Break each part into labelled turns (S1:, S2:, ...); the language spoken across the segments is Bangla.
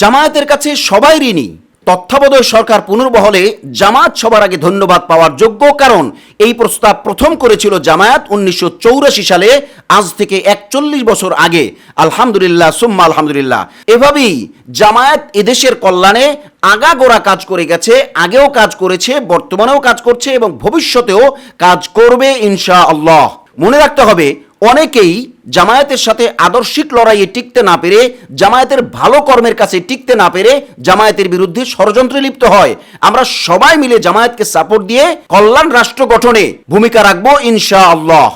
S1: জামায়াতের কাছে সবাই ঋণী। তত্ত্বাবধায়ক সরকার পুনর্বহলে জামায়াত সবার আগে ধন্যবাদ পাওয়ার যোগ্য কারণ এই প্রস্তাব প্রথম করেছিল জামায়াত উনিশশো সালে, আজ থেকে একচল্লিশ বছর আগে। আলহামদুলিল্লাহ, সুম্মা আলহামদুলিল্লাহ। এভাবেই জামায়াত এদেশের কল্যাণে আগাগোড়া কাজ করে গেছে, আগেও কাজ করেছে, বর্তমানেও কাজ করছে এবং ভবিষ্যতেও কাজ করবে ইনশা আল্লাহ মনে রাখতে হবে, অনেকেই জামায়াতের সাথে আদর্শিক লড়াইয়ে টিকতে না পেরে, জামায়াতের ভালো কর্মের কাছে টিকতে না পেরে জামায়াতের বিরুদ্ধে ষড়যন্ত্রে লিপ্ত হয়। আমরা সবাই মিলে জামায়াতকে সাপোর্ট দিয়ে কল্যাণ রাষ্ট্র গঠনে ভূমিকা রাখব ইনশা আল্লাহ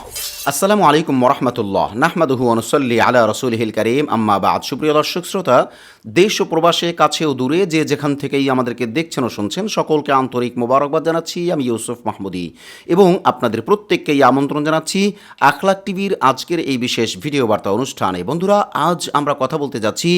S1: আসসালামু আলাইকুম রহমতুল্লাহ নাহমাদুহু অনুসল্লি আলা রসুলহিল করিম, আম্মা বাদ। সুপ্রিয় দর্শক, শ্রোতা, দেশ ও প্রবাসে, কাছে ও দূরে যে যেখান থেকেই আমাদেরকে দেখছেন ও শুনছেন, সকলকে আন্তরিক মোবারকবাদ জানাচ্ছি। আমি ইউসুফ মাহমুদি এবং আপনাদের প্রত্যেককেই আমন্ত্রণ জানাচ্ছি আখলাক টিভির আজকের এই বিশেষ ভিডিও বার্তা অনুষ্ঠানে। বন্ধুরা, আজ আমরা কথা বলতে যাচ্ছি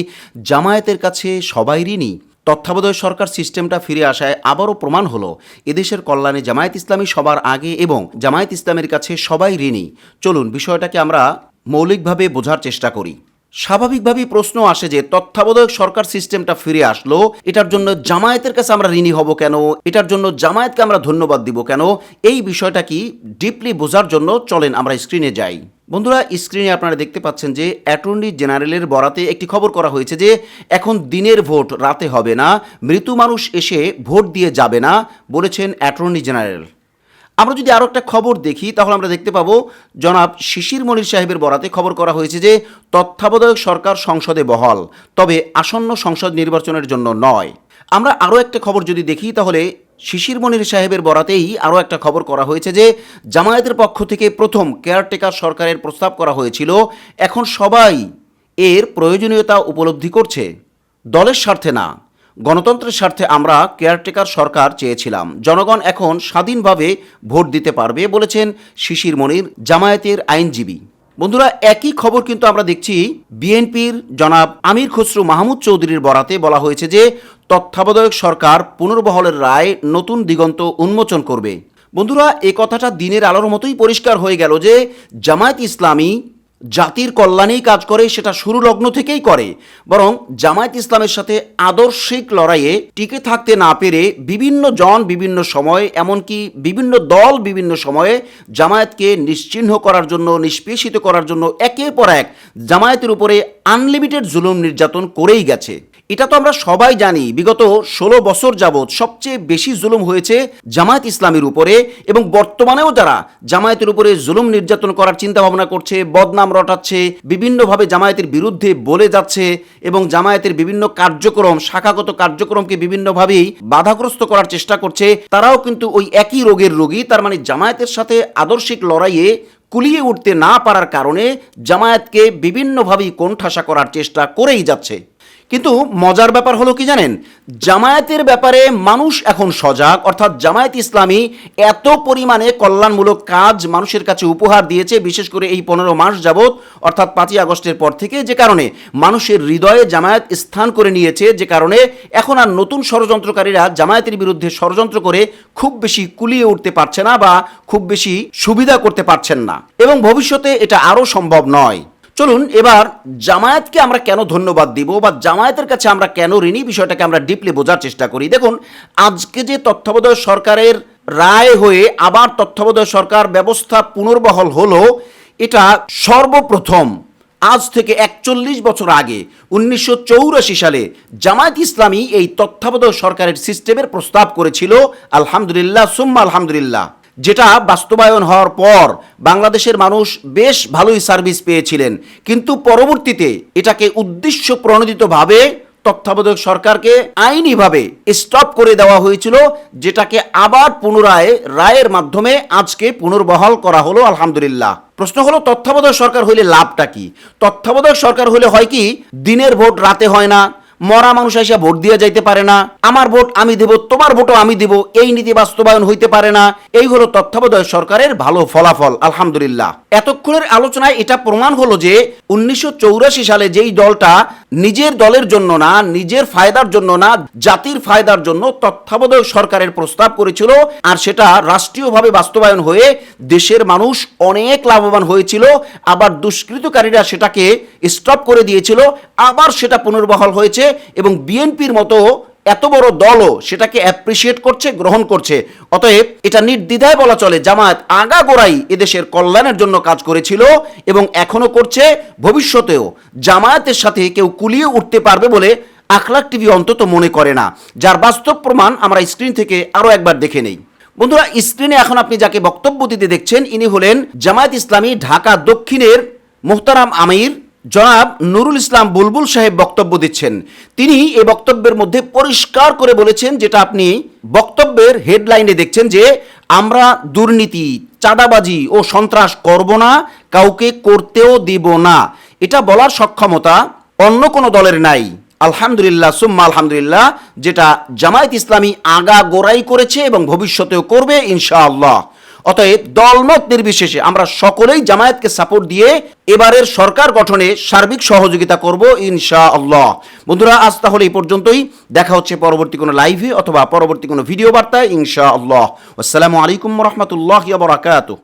S1: জামায়াতের কাছে সবাই ঋণী তত্ত্বাবধায়ক সরকার সিস্টেমটা ফিরে আসায় আবারও প্রমাণ হলো, এদেশের কল্যাণে জামায়াত ইসলামী সবার আগে এবং জামায়াত ইসলামের কাছে সবাই ঋণী। চলুন, বিষয়টাকে আমরা মৌলিকভাবে বোঝার চেষ্টা করি। স্বাভাবিকভাবেই প্রশ্ন আসে যে তত্ত্বাবধায়ক সরকার সিস্টেমটা ফিরে আসলো, এটার জন্য জামায়াতের কাছে আমরা ঋণী হব কেন? এটার জন্য জামায়াতকে আমরা ধন্যবাদ দিব কেন? এই বিষয়টা কি ডিপলি বোঝার জন্য চলেন আমরা স্ক্রিনে যাই। বন্ধুরা স্ক্রিনে আপনারা দেখতে পাচ্ছেন যে অ্যাটর্নি জেনারেলের বরাতে একটি খবর করা হয়েছে যে এখন দিনের ভোট রাতে হবে না মৃত্যু মানুষ এসে ভোট দিয়ে যাবে না, বলেছেন অ্যাটর্নি জেনারেল আমরা যদি আরও একটা খবর দেখি, তাহলে আমরা দেখতে পাবো, জনাব শিশির মনির সাহেবের বরাতে খবর করা হয়েছে যে, তত্ত্বাবধায়ক সরকার সংসদে বহাল, তবে আসন্ন সংসদ নির্বাচনের জন্য নয়। আমরা আরও একটা খবর যদি দেখি, তাহলে শিশির মনির সাহেবের বরাতেই আরও একটা খবর করা হয়েছে যে, জামায়াতের পক্ষ থেকে প্রথম কেয়ারটেকার সরকারের প্রস্তাব করা হয়েছিল, এখন সবাই এর প্রয়োজনীয়তা উপলব্ধি করছে। দলের স্বার্থে না। গণতন্ত্রের স্বার্থে আমরা কেয়ারটেকার সরকার চেয়েছিলাম। জনগণ এখন স্বাধীনভাবে ভোট দিতে পারবে বলেছেন শিশির মনির, জামায়াতের আইনজীবী। বন্ধুরা, একই খবর কিন্তু আমরা দেখছি বিএনপির জনাব আমির খসরু মাহমুদ চৌধুরীর বরাতে বলা হয়েছে যে, তত্ত্বাবধায়ক সরকার পুনর্বহলের রায় নতুন দিগন্ত উন্মোচন করবে। বন্ধুরা, এ কথাটা দিনের আলোর মতোই পরিষ্কার হয়ে গেল যে, জামায়াত ইসলামী জাতির কল্যাণেই কাজ করে, সেটা শুরু লগ্ন থেকেই করে। বরং জামায়াত ইসলামের সাথে আদর্শিক লড়াইয়ে টিকে থাকতে না পেরে বিভিন্ন জন বিভিন্ন সময়ে, এমনকি বিভিন্ন দল বিভিন্ন সময়ে জামায়াতকে নিশ্চিহ্ন করার জন্য, নিষ্পেষিত করার জন্য একের পর এক জামায়াতের উপরে আনলিমিটেড জুলুম নির্যাতন করেই গেছে। এটা তো আমরা সবাই জানি, বিগত ষোলো বছর যাবৎ সবচেয়ে বেশি জুলুম হয়েছে জামায়াত ইসলামের উপরে এবং বর্তমানেও যারা জামায়াতের উপরে জুলুম নির্যাতন করার চিন্তা ভাবনা করছে, বদনাম রটাচ্ছে, বিভিন্নভাবে জামায়াতের বিরুদ্ধে বলে যাচ্ছে এবং জামায়াতের বিভিন্ন কার্যক্রম, শাখাগত কার্যক্রমকে বিভিন্নভাবেই বাধাগ্রস্ত করার চেষ্টা করছে, তারাও কিন্তু ওই একই রোগের রোগী, তার মানে জামায়াতের সাথে আদর্শিক লড়াইয়ে কুলিয়ে উঠতে না পারার কারণে জামায়াতকে বিভিন্নভাবেই কোণঠাসা করার চেষ্টা করেই যাচ্ছে। কিন্তু মজার ব্যাপার হলো কি জানেন? জামায়াতের ব্যাপারে মানুষ এখন সজাগ, অর্থাৎ জামায়াত ইসলামী এত পরিমাণে কল্যাণমূলক কাজ মানুষের কাছে উপহার দিয়েছে, বিশেষ করে এই পনেরো মাস যাবৎ, অর্থাৎ পাঁচই আগস্টের পর থেকে, যে কারণে মানুষের হৃদয়ে জামায়াত স্থান করে নিয়েছে, যে কারণে এখন আর নতুন ষড়যন্ত্রকারীরা জামায়াতের বিরুদ্ধে ষড়যন্ত্র করে খুব বেশি কুলিয়ে উঠতে পারছে না বা খুব বেশি সুবিধা করতে পারছেন না। এবং ভবিষ্যতে এটা আরও সম্ভব নয়। চলুন এবার জামায়াতকে আমরা কেন ধন্যবাদ দিব বা জামায়াতের কাছে আমরা কেন ঋণী? বিষয়টাকে আমরা ডিপলি বোঝার চেষ্টা করি। দেখুন, আজকে যে তত্ত্বাবধায়ক সরকারের রায় হয়ে আবার তত্ত্বাবধায়ক সরকার ব্যবস্থা পুনর্বহল হলো, এটা সর্বপ্রথম আজ থেকে একচল্লিশ বছর আগে, উনিশশো সালে জামায়াত ইসলামী এই তত্ত্বাবধায়ক সরকারের সিস্টেমের প্রস্তাব করেছিল, আলহামদুলিল্লাহ, সুম্মা আলহামদুলিল্লাহ। যেটা বাস্তবায়ন হওয়ার পর বাংলাদেশের মানুষ বেশ ভালোই সার্ভিস পেয়েছিলেন। কিন্তু পরবর্তীতে এটাকে উদ্দেশ্য প্রণোদিতভাবে তত্ত্বাবধায়ক সরকারকে আইনিভাবে স্টপ করে দেওয়া হয়েছিল, যেটাকে আবার পুনরায় রায়ের মাধ্যমে আজকে পুনর্বহাল করা হলো, আলহামদুলিল্লাহ। প্রশ্ন হলো, তত্ত্বাবধায়ক সরকার হইলে লাভটা কি? তত্ত্বাবধায়ক সরকার হলে হয় কি, দিনের ভোট রাতে হয় না মরা মানুষ এসে ভোট দিয়ে যাইতে পারে না। আমার ভোট আমি দেব, তোমার ভোটও আমি দেব। এই নীতি বাস্তবায়ন হইতে পারে না। এই হলো তত্ত্বাবধায়ক সরকারের ভালো ফলাফল, আলহামদুলিল্লাহ। এতক্ষণের আলোচনায় এটা প্রমাণ হলো যে উনিশশো সালে যেই দলটা নিজের দলের জন্য না, নিজের ফায়দার জন্য না, জাতির ফায়দার জন্য তত্ত্বাবধায়ক সরকারের প্রস্তাব করেছিল আর সেটা রাষ্ট্রীয়ভাবে বাস্তবায়ন হয়ে দেশের মানুষ অনেক লাভবান হয়েছিল, আবার দুষ্কৃতকারীরা সেটাকে স্টপ করে দিয়েছিল, আবার সেটা পুনর্বহাল হয়েছে। এবং বিএনপির মতো এত বড় দলও সেটাকে অ্যাপ্রিসিয়েট করছে, গ্রহণ করছে। অতএব এটা নির্দ্বিধায় বলা চলে, জামায়াত আগাগোড়াই এদেশের কল্যাণের জন্য কাজ করেছিল এবং এখনও করছে ভবিষ্যতেও। জামায়াতের সাথে কেউ কুলিয়ে উঠতে পারবে বলে আখলাক টিভি অন্তত মনে করে না। যার বাস্তব প্রমাণ আমরা স্ক্রিন থেকে আরও একবার দেখে নেই। বন্ধুরা স্ক্রিনে এখন আপনি যাকে বক্তব্য দিতে দেখছেন, ইনি হলেন জামায়াত ইসলামী ঢাকা দক্ষিণের মোহতারাম আমির। জনাব নুরুল ইসলাম বুলবুল সাহেব বক্তব্য দিচ্ছেন। তিনি এই বক্তব্যের মধ্যে পরিষ্কার করে বলেছেন, যেটা আপনি বক্তব্যের হেডলাইনে দেখছেন যে, আমরা দুর্নীতি, চাঁদাবাজি ও সন্ত্রাস করব না, কাউকে করতেও দিব না। এটা বলার সক্ষমতা অন্য কোনো দলের নাই। আলহামদুলিল্লাহ, সুম্মা আলহামদুলিল্লাহ, যেটা জামায়াত ইসলামী আগা গোড়াই করেছে এবং ভবিষ্যতেও করবে, ইনশাআল্লাহ। অতএব দলমত নির্বিশেষে আমরা সকলেই জামায়াতকে সাপোর্ট দিয়ে এবারের সরকার গঠনে সার্বিক সহযোগিতা করব ইনশা আল্লাহ বন্ধুরা, আজ তাহলে এই পর্যন্তই। দেখা হচ্ছে পরবর্তী কোনো লাইভে অথবা পরবর্তী কোনো ভিডিও বার্তায় ইনশা আল্লাহ আসসালামু আলাইকুম রহমতুল্লাহ বারাকাতুহ।